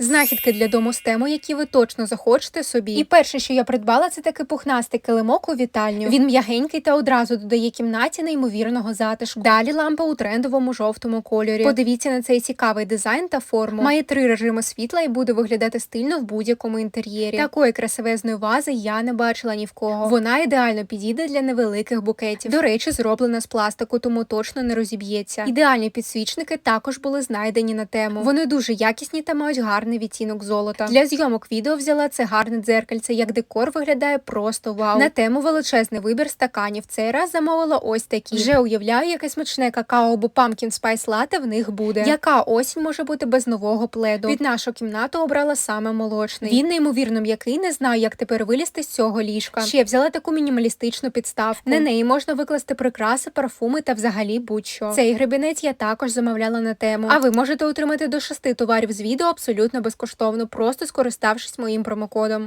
Знахідки для дому з тему, які ви точно захочете собі. І перше, що я придбала, це такий пухнастий килимок у вітальню. Він м'ягенький та одразу додає кімнаті неймовірного затишку. Далі лампа у трендовому жовтому кольорі. Подивіться на цей цікавий дизайн та форму. Має три режими світла і буде виглядати стильно в будь-якому інтер'єрі. Такої красивезної вази я не бачила ні в кого. Вона ідеально підійде для невеликих букетів. До речі, зроблена з пластику, тому точно не розіб'ється. Ідеальні підсвічники також були знайдені на тему. Вони дуже якісні та мають гарний відтінок золота. Для зйомок відео взяла це гарне дзеркальце. Як декор виглядає просто вау. На тему величезний вибір стаканів. Цей раз замовила ось такі. Вже уявляю, яке смачне какао або pumpkin spice latte в них буде. Яка осінь може бути без нового пледу? Під нашу кімнату обрала саме молочний. Він неймовірно м'який, не знаю, як тепер вилізти з цього ліжка. Ще взяла таку мінімалістичну підставку. На неї можна викласти прикраси, парфуми та взагалі будь-що. Цей гребінець я також замовляла на тему. А ви можете отримати до шести товарів з відео абсолютно безкоштовно, просто скориставшись моїм промокодом.